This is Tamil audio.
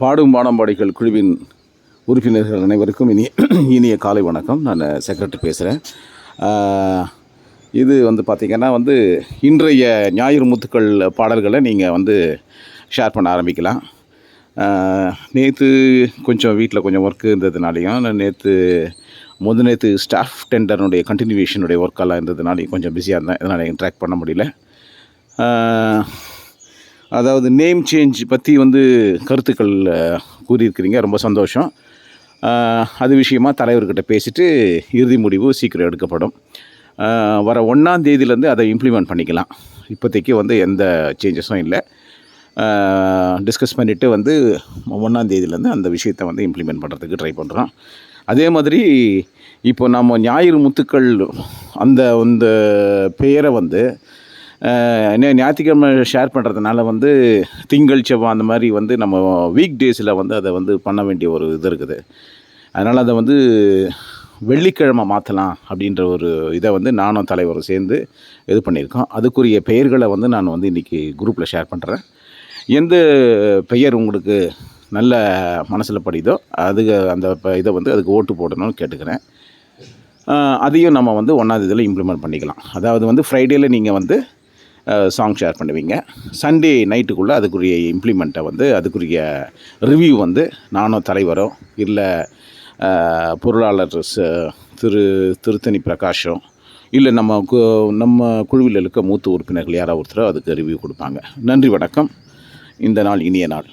பாடும் வானம்பாடிகள் குழுவின் உறுப்பினர்கள் அனைவருக்கும் இனிய இனிய காலை வணக்கம். நான் செக்ரட்டரி பேசுகிறேன் இது வந்து பார்த்திங்கன்னா வந்து இன்றைய ஞாயிறு முத்துக்கள் பாடல்களை நீங்கள் வந்து ஷேர் பண்ண ஆரம்பிக்கலாம். நேற்று கொஞ்சம் வீட்டில் கொஞ்சம் ஒர்க்கு இருந்ததுனாலையும் நான் நேற்று முத நேற்று ஸ்டாஃப் டெண்டர்னுடைய கண்டினியூவேஷனுடைய ஒர்க்கெல்லாம் இருந்ததுனாலையும் கொஞ்சம் பிஸியாக இருந்தேன். இதனால் இன்ட்ராக்ட் பண்ண முடியல. அதாவது நேம் சேஞ்ச் பற்றி வந்து கருத்துக்கள் கூறியிருக்கிறீங்க. ரொம்ப சந்தோஷம். அது விஷயமா தலைவர்கிட்ட பேசிட்டு இறுதி முடிவு சீக்கிரம் எடுக்கப்படும். வர ஒன்றாம் தேதியிலேருந்து அதை இம்ப்ளிமெண்ட் பண்ணிக்கலாம். இப்போதைக்கு வந்து எந்த சேஞ்சஸும் இல்லை. டிஸ்கஸ் பண்ணிவிட்டு வந்து ஒன்றாம் தேதியிலேருந்து அந்த விஷயத்தை வந்து இம்ப்ளிமெண்ட் பண்ணுறதுக்கு ட்ரை பண்ணுறோம் அதே மாதிரி இப்போ நம்ம ஞாயிறு முத்துக்கள் அந்த அந்த பெயரை வந்து ஞாயிற்றுக்கிழமை ஷேர் பண்ணுறதுனால வந்து திங்கள் செவ்வாய் அந்த மாதிரி வந்து நம்ம வீக் டேஸில் வந்து அதை வந்து பண்ண வேண்டிய ஒரு இது இருக்குது. அதனால் அதை வந்து வெள்ளிக்கிழமை மாற்றலாம் அப்படின்ற ஒரு இதை வந்து நானும் தலைவரும் சேர்ந்து இது பண்ணியிருக்கோம். அதுக்குரிய பெயர்களை வந்து நான் வந்து இன்றைக்கி குரூப்பில் ஷேர் பண்ணுறேன் எந்த பெயர் உங்களுக்கு நல்ல மனசில் படிதோ அதுக்கு அந்த இதை வந்து அதுக்கு ஓட்டு போடணும்னு கேட்டுக்கிறேன். அதையும் நம்ம வந்து ஒன்றாவது இதில் இம்ப்ளிமெண்ட் பண்ணிக்கலாம். அதாவது வந்து ஃப்ரைடேயில் நீங்கள் வந்து சாங் ஷேர் பண்ணுவீங்க. சண்டே நைட்டுக்குள்ளே அதுக்குரிய இம்ப்ளிமெண்ட்டை வந்து அதுக்குரிய ரிவ்யூ வந்து நானும் தலைவரோ இல்லை பொருளாளர் திரு திருத்தணி பிரகாஷும் இல்லை நம்ம கு நம்ம குழுவில் இருக்க மூத்த உறுப்பினர்கள் யாராவது ஒருத்தரோ அதுக்கு ரிவ்யூ கொடுப்பாங்க. நன்றி வணக்கம். இந்த நாள் இனிய நாள்.